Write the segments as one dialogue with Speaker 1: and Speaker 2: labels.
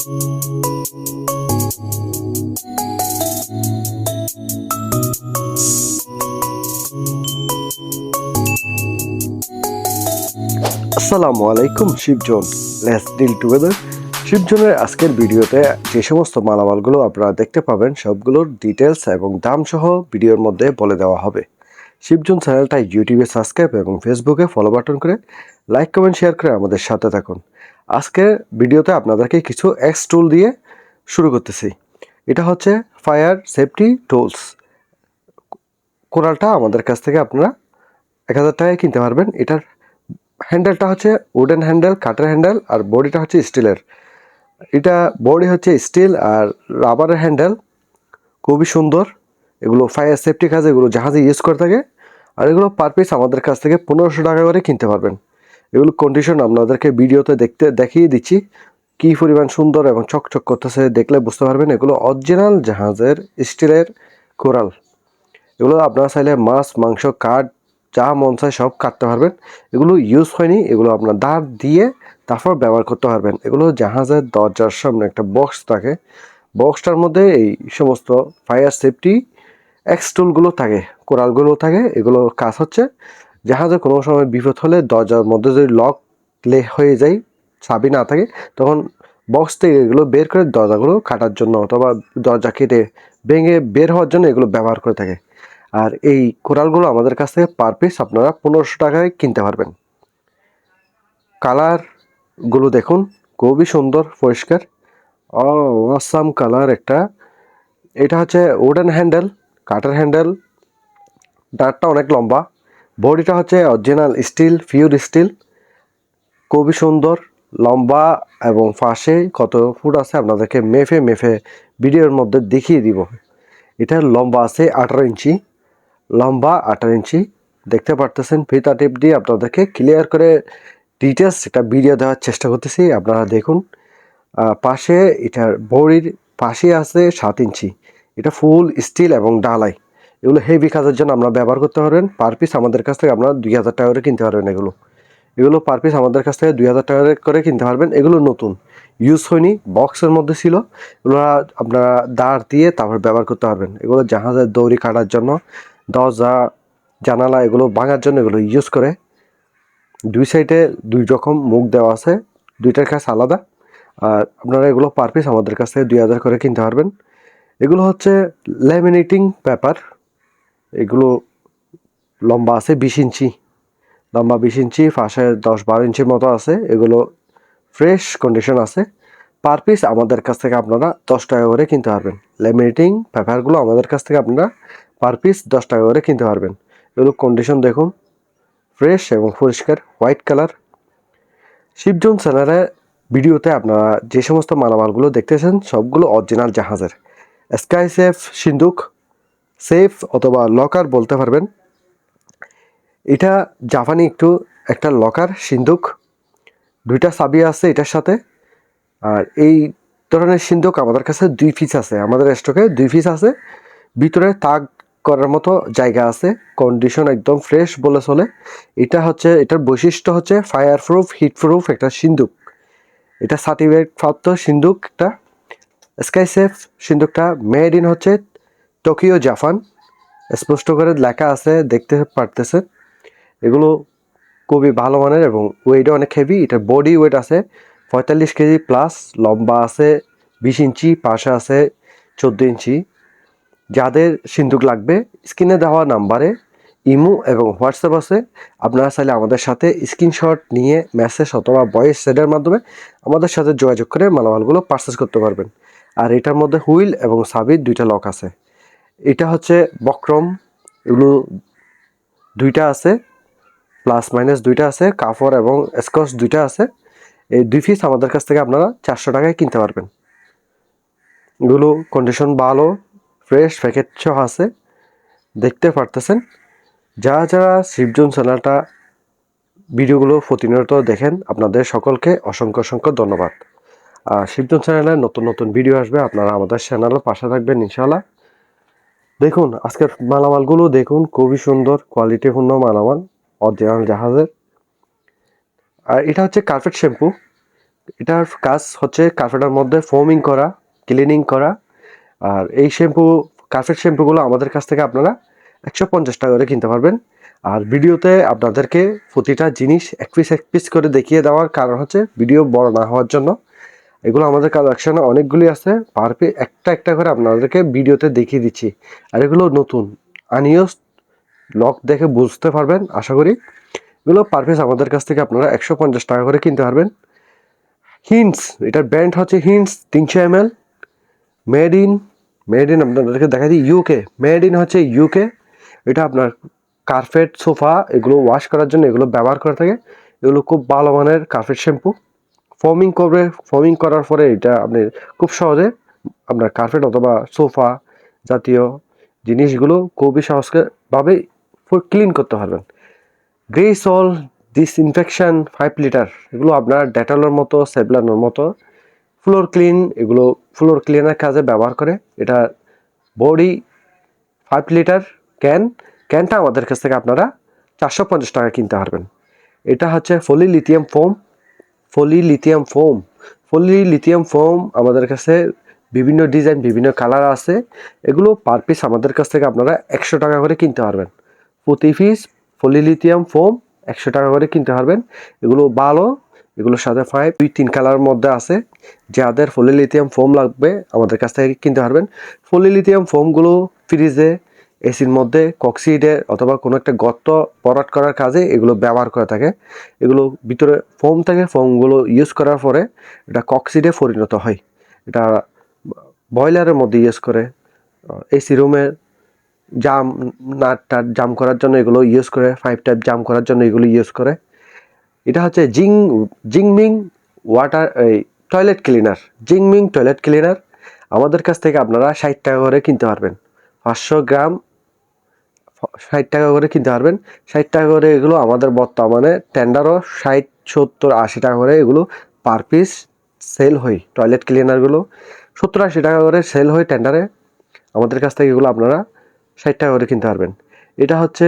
Speaker 1: আসসালামু আলাইকুম, শিবজন। লেটস ডিল টুগেদার শিবজনের আজকের ভিডিওতে যে সমস্ত মালামালগুলো আপনারা দেখতে পাবেন, সবগুলোর ডিটেলস এবং দাম সহ ভিডিওর মধ্যে বলে দেওয়া হবে। শিবজন চ্যানেলটা ইউটিউবে সাবস্ক্রাইব এবং ফেসবুকে ফলো বাটন করে লাইক কমেন্ট শেয়ার করে আমাদের সাথে থাকুন। আজকের ভিডিওতে আপনাদেরকে কিছু এক্স টুল দিয়ে শুরু করতেছি। এটা হচ্ছে ফায়ার সেফটি টুলস কোরালটা আমাদের কাছ থেকে আপনারা এক হাজার টাকায় কিনতে পারবেন। এটার হ্যান্ডেলটা হচ্ছে উডেন হ্যান্ডেল কাঠের হ্যান্ডেল আর বডিটা হচ্ছে স্টিলের। এটা বডি হচ্ছে স্টিল আর রাবারের হ্যান্ডেল খুবই সুন্দর। এগুলো ফায়ার সেফটি কাজে এগুলো জাহাজে ইউজ করে থাকে। আর এগুলো পার পিস আমাদের কাছ থেকে পনেরোশো টাকা করে কিনতে পারবেন। এগুলো কন্ডিশন আপনাদেরকে ভিডিওতে দেখতে দেখিয়ে দিচ্ছি। কী পরিমাণ সুন্দর এবং চকচক করতেছে দেখলে বুঝতে পারবেন, এগুলো অরিজিনাল জাহাজের স্টিলের কোরাল। এগুলো আপনারা চাইলে মাছ, মাংস, কাঠ, যা মন চায় সব কাটতে পারবেন। এগুলো ইউজ হয়নি, এগুলো আপনার দাঁত দিয়ে তারপর ব্যবহার করতে পারবেন। এগুলো জাহাজের দরজার সামনে একটা বক্স থাকে। বক্সটার মধ্যে এই সমস্ত ফায়ার সেফটি এক্সটুলগুলো থাকে, কোরালগুলো থাকে এগুলো কাজ হচ্ছে জাহাজে কোনো সময় বিপদ হলে দরজার মধ্যে যদি লক লে হয়ে যায়, চাবি না থাকে, তখন বক্স থেকে এগুলো বের করে দরজাগুলো কাটার জন্য অথবা দরজা কেটে ভেঙে বের হওয়ার জন্য এগুলো ব্যবহার করে থাকে। আর এই কোরালগুলো আমাদের কাছ থেকে পার পিস আপনারা পনেরোশো টাকায় কিনতে পারবেন। কালারগুলো দেখুন, খুবই সুন্দর, পরিষ্কার। ও আসাম কালার একটা। এটা হচ্ছে উডেন হ্যান্ডেল কাটার হ্যান্ডেল দাঁতটা অনেক লম্বা। বডিটা হচ্ছে অরিজিনাল স্টিল পিওর স্টিল খুবই সুন্দর, লম্বা এবং ফাঁসে কত ফুট আছে আপনাদেরকে মেফে মেফে ভিডিওর মধ্যে দেখিয়ে দিব। এটার লম্বা আছে আঠারো ইঞ্চি, লম্বা আঠারো ইঞ্চি। দেখতে পারতেছেন ফিতা টিপ দিয়ে আপনাদেরকে ক্লিয়ার করে ডিটেলস এটা ভিডিও দেওয়ার চেষ্টা করতেছি, আপনারা দেখুন। পাশে এটার বড়ির পাশে আছে সাত ইঞ্চি। এটা ফুল স্টিল এবং ডালাই এগুলো হেভি কাজের জন্য আমরা ব্যবহার করতে পারবেন। পার পিস আমাদের কাছ থেকে আপনারা দুই হাজার টাকা করে কিনতে পারবেন এগুলো। এগুলো পার পিস আমাদের কাছ থেকে দুই হাজার টাকা করে কিনতে পারবেন। এগুলো নতুন। ইউজ হয়নি বক্সের মধ্যে ছিল। এগুলো আপনারা দাঁড় দিয়ে তারপর ব্যবহার করতে পারবেন। এগুলো জাহাজের দৌড়ি কাটার জন্য, দরজা, জানালা, এগুলো ভাঙার জন্য এগুলো ইউজ করে। দুই সাইডে দুই রকম মুখ দেওয়া আছে। দুইটার কাজ আলাদা। আর আপনারা এগুলো পার পিস আমাদের কাছ থেকে দুই হাজার করে কিনতে পারবেন। এগুলো হচ্ছে ল্যামিনেটিং পেপার এগুলো লম্বা আছে বিশ ইঞ্চি। লম্বা বিশ ইঞ্চি ফাঁসে দশ বারো ইঞ্চির মতো আছে। এগুলো ফ্রেশ কন্ডিশন আছে। পার পিস আমাদের কাছ থেকে আপনারা দশ টাকা করে কিনতে পারবেন। ল্যামিনেটিং পেপারগুলো আমাদের কাছ থেকে আপনারা পার পিস দশ টাকা করে কিনতে পারবেন। এগুলো কন্ডিশন দেখুন। ফ্রেশ এবং পরিষ্কার হোয়াইট কালার শিবজন চ্যানেলে ভিডিওতে আপনারা যে সমস্ত মালামালগুলো দেখতেছেন, সবগুলো অরিজিনাল জাহাজের। স্কাই সেফ সিন্দুক সেফ অথবা লকার বলতে পারবেন। এটা জাপানি একটু একটা লকার সিন্দুক দুইটা চাবি আছে এটার সাথে। আর এই ধরনের সিন্দুক আমাদের কাছে দুই পিস আছে। আমাদের স্টকে দুই পিস আছে। ভিতরে তাক করার মতো জায়গা আছে। কন্ডিশন একদম ফ্রেশ বলে চলে। এটা হচ্ছে, এটার বৈশিষ্ট্য হচ্ছে ফায়ার প্রুফ হিট প্রুফ একটা সিন্দুক এটা সার্টিফিকেট প্রাপ্ত সিন্দুক একটা স্কাই সেফ সিন্দুকটা মেড ইন হচ্ছে টোকিও, জাপান। স্পষ্ট করে লেখা আছে, দেখতে পারতেছে। এগুলো খুবই ভালো মানের এবং ওয়েটও অনেক হেভি এটার বডি ওয়েট আছে পঁয়তাল্লিশ কেজি প্লাস লম্বা আছে বিশ ইঞ্চি, পাশে আছে চোদ্দ ইঞ্চি। যাদের সিন্দুক লাগবে, স্ক্রিনে দেওয়া নাম্বারে ইমো এবং হোয়াটসঅ্যাপ আছে। আপনারা চাইলে আমাদের সাথে স্ক্রিনশট নিয়ে মেসেজ অথবা ভয়েস সেটের মাধ্যমে আমাদের সাথে যোগাযোগ করে মালামালগুলো পারচেস করতে পারবেন। আর এটার মধ্যে হুইল এবং সাবির দুইটা লক আছে। এটা হচ্ছে বক্রম, এগুলো দুইটা আছে, প্লাস মাইনাস দুইটা আছে কাপড় এবং স্কচ দুইটা আছে। এই দুই পিস আমাদের কাছ থেকে আপনারা চারশো টাকায় কিনতে পারবেন। এগুলো কন্ডিশন ভালো ফ্রেশ প্যাকেট সহ আছে। দেখতে পারতেছেন? যারা যারা শিবজন চ্যানেলটা ভিডিওগুলো প্রতিনিয়ত দেখেন, আপনাদের সকলকে অসংখ্য অসংখ্য ধন্যবাদ। আর শিবজন চ্যানেলে নতুন নতুন ভিডিও আসবে, আপনারা আমাদের চ্যানেলের পাশে থাকবেন ইনশাল্লাহ দেখুন, আজকের মালামালগুলো দেখুন, খুবই সুন্দর কোয়ালিটিপূর্ণ মালামাল অরিজিনাল জাহাজের। আর এটা হচ্ছে কার্পেট শ্যাম্পু এটার কাজ হচ্ছে কার্পেটের মধ্যে ফোমিং করা ক্লিনিং করা। আর এই শ্যাম্পু কার্পেট শ্যাম্পুগুলো আমাদের কাছ থেকে আপনারা একশো পঞ্চাশ টাকা করে কিনতে পারবেন। আর ভিডিওতে আপনাদেরকে প্রতিটা জিনিস এক পিস এক পিস করে দেখিয়ে দেওয়ার কারণ হচ্ছে ভিডিও বড় না হওয়ার জন্য। এগুলো আমাদের কালেকশনে অনেকগুলি আছে। পার পে একটা একটা করে আপনাদেরকে ভিডিওতে দেখিয়ে দিচ্ছি। আর এগুলো নতুন। আনিয়স লক দেখে বুঝতে পারবেন, আশা করি। এগুলো পার আমাদের কাছ থেকে আপনারা একশো পঞ্চাশ টাকা করে কিনতে পারবেন। হিন্টস এটার ব্র্যান্ড হচ্ছে হিন্টস তিনশো M L made in made in আপনাদেরকে দেখা দিই ইউকে মেড ইন হচ্ছে ইউকে এটা আপনার কার্পেট সোফা এগুলো ওয়াশ করার জন্য এগুলো ব্যবহার করে থাকে। এগুলো খুব ভালো মানের কার্পেট শ্যাম্পু ফোমিং করবে ফর্মিং করার পরে এটা আপনি খুব সহজে আপনার কার্পেট অথবা সোফা জাতীয় জিনিসগুলো খুবই সহজভাবে ক্লিন করতে পারবেন। Grace all disinfection five litre এগুলো আপনার ডেটলের মতো সেবলানোর মতো ফ্লোর ক্লিন এগুলো ফ্লোর ক্লিনার কাজে ব্যবহার করে এটা বডি ফাইভ লিটার ক্যান ক্যানটা আমাদের কাছ থেকে আপনারা চারশো পঞ্চাশ টাকা কিনতে পারবেন। এটা হচ্ছে Foley lithium foam Foley lithium foam. Foley lithium foam আমাদের কাছে বিভিন্ন ডিজাইন, বিভিন্ন কালার আছে। এগুলো পার পিস আমাদের কাছ থেকে আপনারা একশো টাকা করে কিনতে পারবেন। প্রতি পিস ফলি লিথিয়াম ফোম একশো টাকা করে কিনতে পারবেন। এগুলো ভালো, এগুলোর সাথে ফাইভ দুই, তিন কালারের মধ্যে আছে। যাদের ফলি লিথিয়াম ফোম লাগবে আমাদের কাছ থেকে কিনতে পারবেন। ফলি লিথিয়াম ফোমগুলো ফ্রিজে এসির মধ্যে কক্সিডে অথবা কোনো একটা গর্ত পরাট করার কাজে এগুলো ব্যবহার করে থাকে। এগুলো ভিতরে ফোম থাকে, ফোমগুলো ইউজ করার পরে এটা কক্সিডে পরিণত হয়। এটা বয়লারের মধ্যে ইউজ করে এসি রুমের জাম নাট টাট জাম করার জন্য এগুলো ইউজ করে ফাইভ টাইপ জাম করার জন্য এগুলো ইউজ করে। এটা হচ্ছে জিং, জিংমিং ওয়াটার এই টয়লেট ক্লিনার জিংমিং টয়লেট ক্লিনার আমাদের কাছ থেকে আপনারা ষাট টাকা করে কিনতে পারবেন। পাঁচশো গ্রাম ষাট টাকা করে কিনতে পারবেন। ষাট টাকা করে এগুলো আমাদের বর্তমানে টেন্ডারও ষাট, সত্তর, আশি টাকা করে এগুলো পার পিস সেল হয় টয়লেট ক্লিনারগুলো সত্তর, আশি টাকা করে সেল হয় টেন্ডারে আমাদের কাছ থেকে এগুলো আপনারা ষাট টাকা করে কিনতে পারবেন। এটা হচ্ছে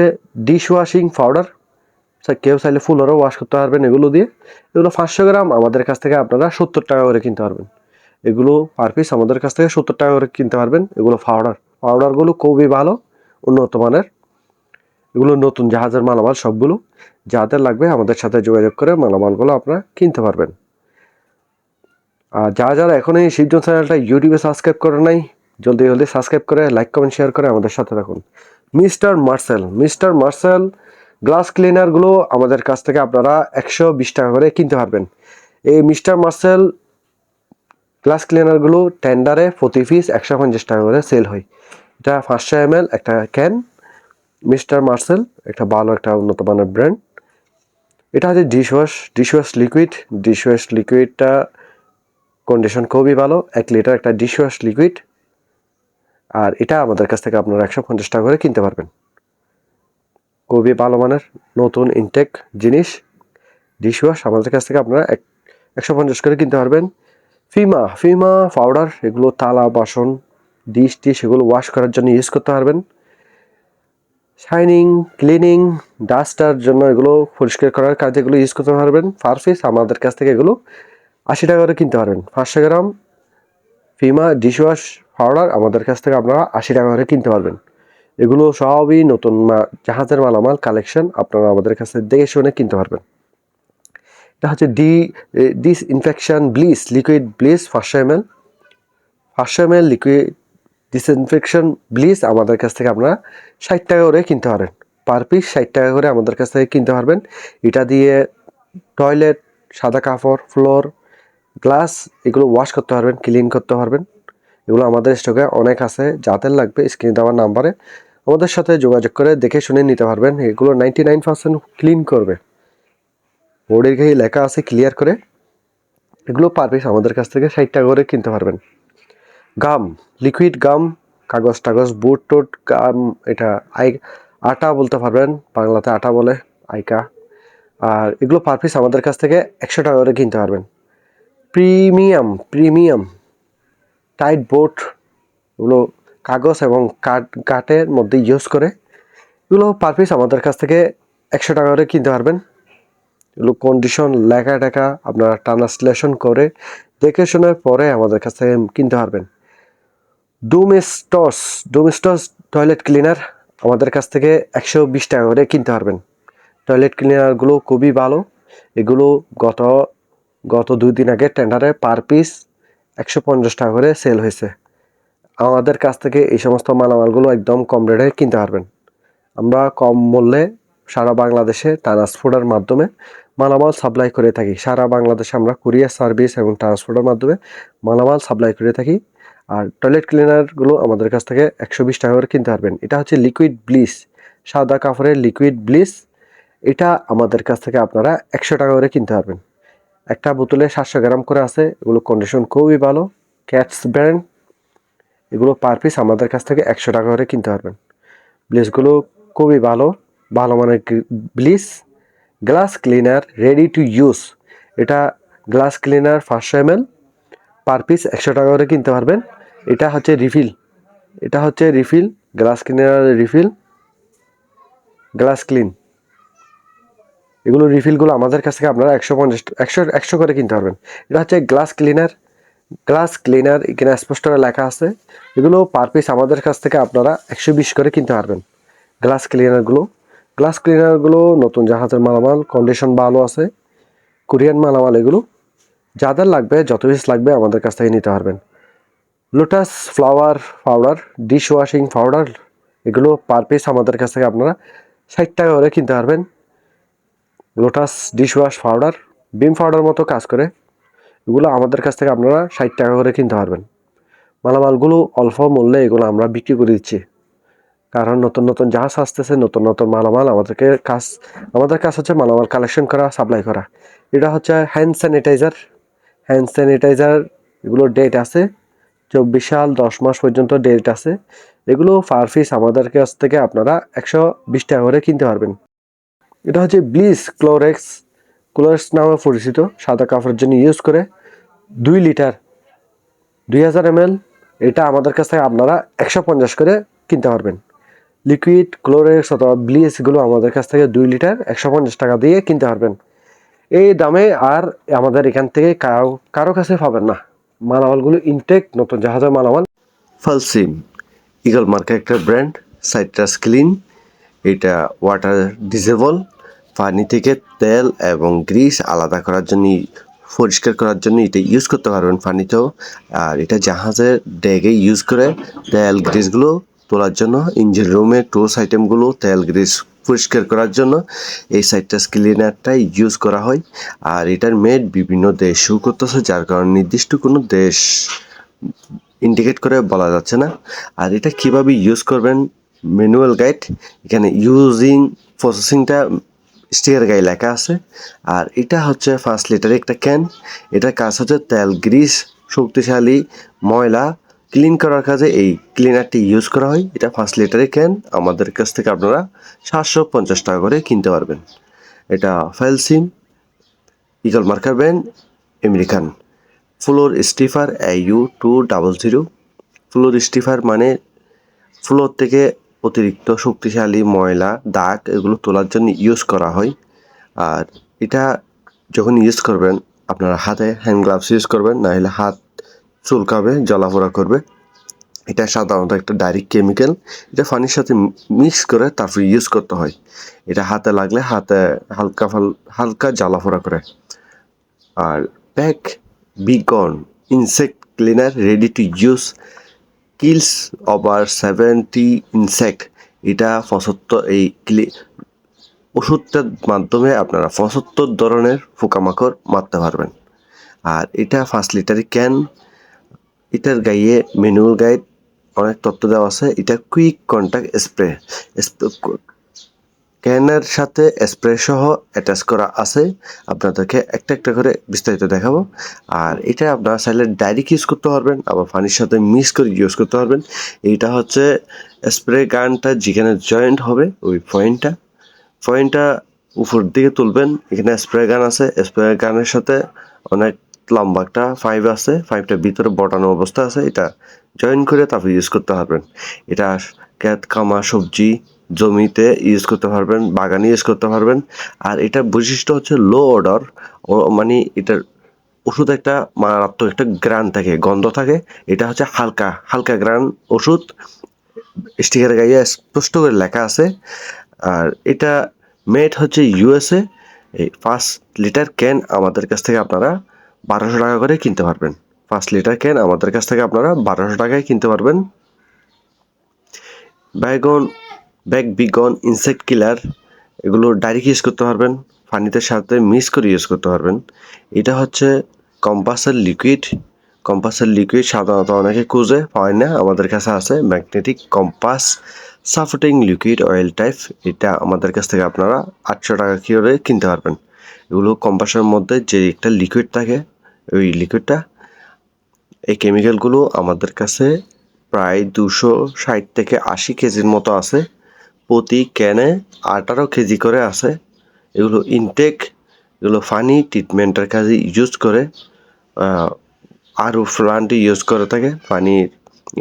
Speaker 1: ডিশ ওয়াশিং পাউডার কেউ চাইলে ফুলেরও ওয়াশ করতে পারবেন এগুলো দিয়ে। এগুলো পাঁচশো গ্রাম, আমাদের কাছ থেকে আপনারা সত্তর টাকা করে কিনতে পারবেন। এগুলো পার পিস আমাদের কাছ থেকে সত্তর টাকা করে কিনতে পারবেন, এগুলো পাউডার পাউডারগুলো খুবই ভালো, উন্নত মানের। এগুলো নতুন জাহাজের মালামাল সবগুলো যাদের লাগবে আমাদের সাথে যোগাযোগ করে মালামালগুলো আপনারা কিনতে পারবেন। আর যারা যারা এখন এই শিবজন চ্যানেলটা ইউটিউবে সাবস্ক্রাইব করে নাই, জলদি জলদি সাবস্ক্রাইব করে লাইক কমেন্ট শেয়ার করে আমাদের সাথে থাকুন। Mister Marcel mister Marcel glass ক্লিনারগুলো আমাদের কাছ থেকে আপনারা একশো বিশ টাকা করে কিনতে পারবেন। এই মিস্টার মার্সেল গ্লাস ক্লিনারগুলো টেন্ডারে প্রতি পিস একশো পঞ্চাশ টাকা করে সেল হয়। এটা পাঁচশো এম একটা ক্যান মিস্টার মার্সেল, একটা ভালো একটা উন্নত মানের ব্র্যান্ড। এটা হচ্ছে ডিশওয়াশ ডিশওয়াশ লিকুইড। ডিশওয়াশ লিকুইডটা কন্ডিশন খুবই ভালো, এক লিটার একটা ডিশওয়াশ লিকুইড। আর এটা আমাদের কাছ থেকে আপনারা একশো পঞ্চাশ টাকা করে কিনতে পারবেন। খুবই ভালো মানের, নতুন ইনটেক জিনিস। ডিশওয়াশ আমাদের কাছ থেকে আপনারা এক, একশো পঞ্চাশ করে কিনতে পারবেন। ফিমা ফিমা পাউডার, এগুলো তালা, বাসন, ডিশ টিশ, এগুলো ওয়াশ করার জন্য ইউজ করতে পারবেন। শাইনিং ক্লিনিং ডাস্টার জন্য এগুলো পরিষ্কার করার কাজে এগুলো ইউজ করতে পারবেন। ফারফিস আমাদের কাছ থেকে এগুলো আশি টাকা করে কিনতে পারবেন। পাঁচশো গ্রাম ফিমা ডিশওয়াশ পাউডার আমাদের কাছ থেকে আপনারা আশি টাকা করে কিনতে পারবেন। এগুলো সবই নতুন জাহাজের মালামাল কালেকশন আপনারা আমাদের কাছে দেখে শুনে কিনতে পারবেন। এটা হচ্ছে D disinfection bleach liquid bleach পাঁচশো এম এল পাঁচশো M L liquid disinfection bleach আমাদের কাছ থেকে আপনারা ষাট টাকা করে কিনতে পারেন। পার পিস ষাট টাকা করে আমাদের কাছ থেকে কিনতে পারবেন। এটা দিয়ে টয়লেট সাদা কাপড় ফ্লোর গ্লাস এগুলো ওয়াশ করতে পারবেন ক্লিন করতে পারবেন। এগুলো আমাদের স্টকে অনেক আছে, যাদের লাগবে স্ক্রিনে দেওয়ার নাম্বারে আমাদের সাথে যোগাযোগ করে দেখে শুনে নিতে পারবেন। এগুলো নাইনটি নাইন পার্সেন্ট ক্লিন করবে। বোর্ডের গায়ে লেখা আছে ক্লিয়ার করে। এগুলো পার পিস আমাদের কাছ থেকে ষাট টাকা করে কিনতে পারবেন। গাম লিকুইড গাম, কাগজ টাগজ বুট টুট গাম, এটা আই, আটা বলতে পারবেন, বাংলাতে আটা বলে, আইকা। আর এগুলো পার পিস আমাদের কাছ থেকে একশো টাকা করে কিনতে পারবেন। প্রিমিয়াম প্রিমিয়াম টাইট বোট এগুলো কাগজ এবং কাঠ, কাঠের মধ্যে ইউজ করে, এগুলো পার পিস আমাদের কাছ থেকে একশো টাকা করে কিনতে পারবেন। এগুলো কন্ডিশন লেখা টেখা, আপনারা ট্রান্সলেশন করে, দেখে শুনে পরে আমাদের কাছ থেকে কিনতে পারবেন। ডোমেস্টস ডোমেস্টস টয়লেট ক্লিনার আমাদের কাছ থেকে একশো বিশ টাকা করে কিনতে পারবেন। টয়লেট ক্লিনারগুলো খুবই ভালো। এগুলো গত গত দুই দিন আগে টেন্ডারে পার পিস একশো পঞ্চাশ টাকা করে সেল হয়েছে। আমাদের কাছ থেকে এই সমস্ত মালামালগুলো একদম কম রেটে কিনতে পারবেন। আমরা কম মূল্যে সারা বাংলাদেশে ট্রান্সপোর্টের মাধ্যমে মালামাল সাপ্লাই করে থাকি। সারা বাংলাদেশে আমরা কুরিয়ার সার্ভিস এবং ট্রান্সপোর্টের মাধ্যমে মালামাল সাপ্লাই করে থাকি। আর টয়লেট ক্লিনারগুলো আমাদের কাছ থেকে একশো বিশ টাকা করে কিনতে পারবেন। এটা হচ্ছে লিকুইড ব্লিচ সাদা কাপড়ের লিকুইড ব্লিচ এটা আমাদের কাছ থেকে আপনারা একশো টাকা করে কিনতে পারবেন। একটা বোতলে সাতশো গ্রাম করে আছে। এগুলো কন্ডিশন খুবই ভালো। ক্যাটস ব্র্যান্ড এগুলো পার পিস আমাদের কাছ থেকে একশো টাকা করে কিনতে পারবেন। ব্লিচগুলো খুবই ভালো। ভালো মানের bleach glass cleaner ready to use এটা গ্লাস ক্লিনার পাঁচশো এম এল পার পিস একশো টাকা করে কিনতে পারবেন। এটা হচ্ছে রিফিল। এটা হচ্ছে refill, glass cleaner refill, glass clean. এগুলো রিফিলগুলো আমাদের কাছ থেকে আপনারা একশো পঞ্চাশ, একশো একশো করে কিনতে পারবেন। এটা হচ্ছে গ্লাস ক্লিনার গ্লাস ক্লিনার এখানে স্পষ্ট করে লেখা আছে। এগুলো পার পিস আমাদের কাছ থেকে আপনারা একশো বিশ করে কিনতে পারবেন। গ্লাস ক্লিনারগুলো গ্লাস ক্লিনারগুলো নতুন জাহাজের মালামাল, কন্ডিশন ভালো আছে, কোরিয়ান মালামাল এগুলো। যাদের লাগবে, যত পিস লাগবে আমাদের কাছ থেকে নিতে পারবেন। Lotus flower powder dish washing powder এগুলো পার পিস আমাদের কাছ থেকে আপনারা ষাট টাকা করে কিনতে পারবেন। Lotus dish wash powder Vim powder মতো কাজ করে, এগুলো আমাদের কাছ থেকে আপনারা ষাট টাকা করে কিনতে পারবেন। মালামালগুলো অল্প মূল্যে এগুলো আমরা বিক্রি করে দিচ্ছি। কারণ নতুন নতুন জাহাজ আসতেছে, নতুন নতুন মালামাল, আমাদেরকে কাজ, আমাদের কাজ হচ্ছে মালামাল কালেকশন করা সাপ্লাই করা। এটা হচ্ছে হ্যান্ড স্যানিটাইজার হ্যান্ড স্যানিটাইজার এগুলোর ডেট আছে। চব্বিশ সাল, দশ মাস পর্যন্ত ডেট আছে। এগুলো পার পিস আমাদের কাছ থেকে আপনারা একশো বিশ টাকা করে কিনতে পারবেন। এটা হচ্ছে ব্লিস ক্লোরেক্স ক্লোরেক্স নামে পরিচিত। সাদা কাপড়ের জন্য ইউজ করে দুই লিটার দুই হাজার এম এটা আমাদের কাছ থেকে আপনারা একশো পঞ্চাশ করে কিনতে পারবেন। লিকুইড ক্লোরেক্স অথবা ব্লিচগুলো আমাদের কাছ থেকে দুই লিটার একশো পঞ্চাশ টাকা দিয়ে কিনতে পারবেন। এই দামে আর আমাদের এখান থেকে কারও কারও কাছে পাবেন না। মালামালগুলো ইনটেক নতুন জাহাজের মালামাল।
Speaker 2: ফালসিম ইগল মার্কের একটা ব্র্যান্ড সাইট্রাস ক্লিন এটা ওয়াটার ডিজেবল পানি থেকে তেল এবং গ্রিস আলাদা করার জন্য পরিষ্কার করার জন্য এটা ইউজ করতে পারবেন পানিতেও। আর এটা জাহাজের ড্যাগে ইউজ করে তেল গ্রিসগুলো তোলার জন্য ইঞ্জিন রুমে টুলস আইটেমগুলো তেল গ্রিস পরিষ্কার করার জন্য এই সাইট্রাস ক্লিনারটা ইউজ করা হয়। আর এটার মেড বিভিন্ন দেশ শো করতেছে, যার কারণে নির্দিষ্ট কোনো দেশ ইন্ডিকেট করে বলা যাচ্ছে না। আর এটা কীভাবে ইউজ করবেন? ম্যানুয়াল গাইড এখানে ইউজিং প্রসেসিংটা স্টিকার গায়ে লেখা আছে। আর এটা হচ্ছে ফার্স্ট লিটার একটা ক্যান এটা কাজ হচ্ছে তেল গ্রিস শক্তিশালী ময়লা ক্লিন করার কাজে এই ক্লিনারটি ইউজ করা হয়। এটা ফার্স্ট লিটারের ক্যান আমাদের কাছ থেকে আপনারা সাতশো পঞ্চাশ টাকা করে কিনতে পারবেন। এটা ফেলসিম eagle marker band American floor stripper U two double zero floor stripper মানে ফ্লোর থেকে অতিরিক্ত শক্তিশালী ময়লা, দাগ এগুলো তোলার জন্য ইউজ করা হয়। আর এটা যখন ইউজ করবেন, আপনারা হাতে হ্যান্ড গ্লাভস ইউজ করবেন না হলে হাত চুলকাবে জ্বলাফোড়া করবে। এটা সাধারণত একটা ডাইরেক্ট কেমিক্যাল এটা পানির সাথে মিক্স করে তারপর ইউজ করতে হয়। এটা হাতে লাগলে হাতে হালকা হালকা জ্বালাফোড়া করে। আর pack Baygon insect cleaner ready to use kills over seventy insect এটা পঁচাত্তর, এই ক্লি ওষুধটার মাধ্যমে আপনারা পঁচাত্তর ধরনের পোকামাকড় মারতে পারবেন। আর এটা পাঁচ লিটারের ক্যান এটার গাইয়ে ম্যানুয়াল গাইড অনেক তথ্য দেওয়া আছে। এটা কুইক কন্ট্যাক্ট স্প্রে। ক্যানের সাথে স্প্রে সহ অ্যাটাচ করা আছে। আপনাদেরকে একটা একটা করে বিস্তারিত দেখাবো। আর এটা আপনারা চাইলে ডাইরেক্ট ইউজ করতে পারবেন, আবার পানির সাথে মিক্স করে ইউজ করতে পারবেন। এইটা হচ্ছে স্প্রে গানটা যেখানে জয়েন্ট হবে, ওই পয়েন্টটা। পয়েন্টটা উপর দিকে তুলবেন। এখানে স্প্রে গান আছে। স্প্রে গানের সাথে অনেক লম্বা একটা পাইপ আছে পাইপটার ভিতরে বটানো অবস্থা আছে, এটা জয়েন করে তারপর ইউজ করতে পারবেন। এটা ক্যাত কামা, সবজি জমিতে ইউজ করতে পারবেন, বাগানে ইউজ করতে পারবেন। আর এটার বৈশিষ্ট্য হচ্ছে লো অর্ডার মানে এটার ওষুধ একটা মারাত্মক একটা গ্রান থাকে, গন্ধ থাকে। এটা হচ্ছে হালকা হালকা গ্রান ওষুধ। স্টিকারের গাইয়ে স্পষ্ট করে লেখা আছে। আর এটা মেড হচ্ছে ইউএসএ এই পাঁচ লিটার ক্যান আমাদের কাছ থেকে আপনারা বারোশো টাকা করে কিনতে পারবেন। পাঁচ লিটার ক্যান আমাদের কাছ থেকে আপনারা বারোশো টাকায় কিনতে পারবেন। Baygon bag Baygon insect killer এগুলো ডাইরেক্ট ইউজ করতে পারবেন। পানিতে সাথে মিক্স করে ইউজ করতে পারবেন। এটা হচ্ছে কম্পাসের লিকুইড কম্পাসের লিকুইড সাধারণত অনেকে খুঁজে, পায় না। আমাদের কাছে আছে magnetic compass supporting liquid oil type এটা আমাদের কাছ থেকে আপনারা আটশো টাকা করে কিনতে পারবেন। এগুলো কম্পাসের মধ্যে যে একটা লিকুইড থাকে ওই লিকুইডটা এই কেমিক্যালগুলো আমাদের কাছে প্রায় দুশো ষাট থেকে আশি কেজির মতো আছে। প্রতি ক্যানে আঠারো কেজি করে আছে। এগুলো ইনটেক এগুলো ফানি ট্রিটমেন্টের কাজে ইউজ করে। আরও প্লান্ট ইউজ করে থাকে। পানির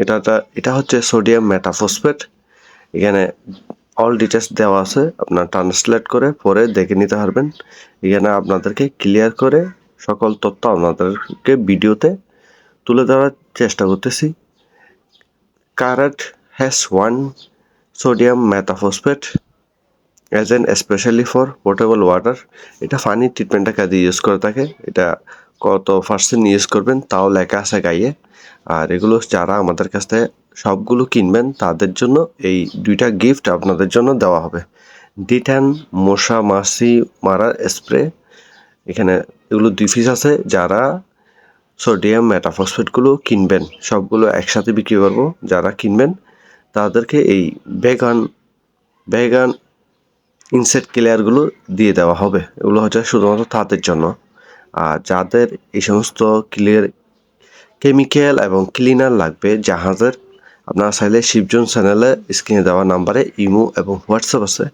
Speaker 2: এটা এটা হচ্ছে সোডিয়াম মেটাফসফেট এখানে অল ডিটেলস দেওয়া আছে। আপনার ট্রান্সলেট করে পরে দেখে নিতে পারবেন। এখানে আপনাদেরকে ক্লিয়ার করে সকল তথ্য আপনাদেরকে ভিডিওতে তুলে ধরার চেষ্টা করতেছি। Carat has one sodium metaphosphate as an specially for portable water এটা ফানি ট্রিটমেন্টটা কাজে ইউজ করে থাকে। এটা কত পার্সেন্ট ইউজ করবেন তাও লেখা আছে গাইয়ে আর এগুলো যারা আমাদের কাছ থেকে সবগুলো কিনবেন, তাদের জন্য এই দুইটা গিফট আপনাদের জন্য দেওয়া হবে। ডিট্যান মশা মাছি মারার স্প্রে এখানে এগুলো দুই পিস আছে যারা সোডিয়াম মেটাফসফেটগুলো কিনবেন, সবগুলো একসাথে বিক্রি করব যারা কিনবেন, তাদেরকে এই বেগান বেগান ইনসেক্ট ক্লিয়ারগুলো দিয়ে দেওয়া হবে। এগুলো হচ্ছে শুধুমাত্র তাদের জন্য। আর যাদের এই সমস্ত ক্লিয়ার কেমিক্যাল এবং ক্লিনার লাগবে, জাহাজের, আপনারা চাইলে শিবজন চ্যানেলে স্ক্রিনে দেওয়া নাম্বারে ইমো এবং হোয়াটসঅ্যাপ আছে।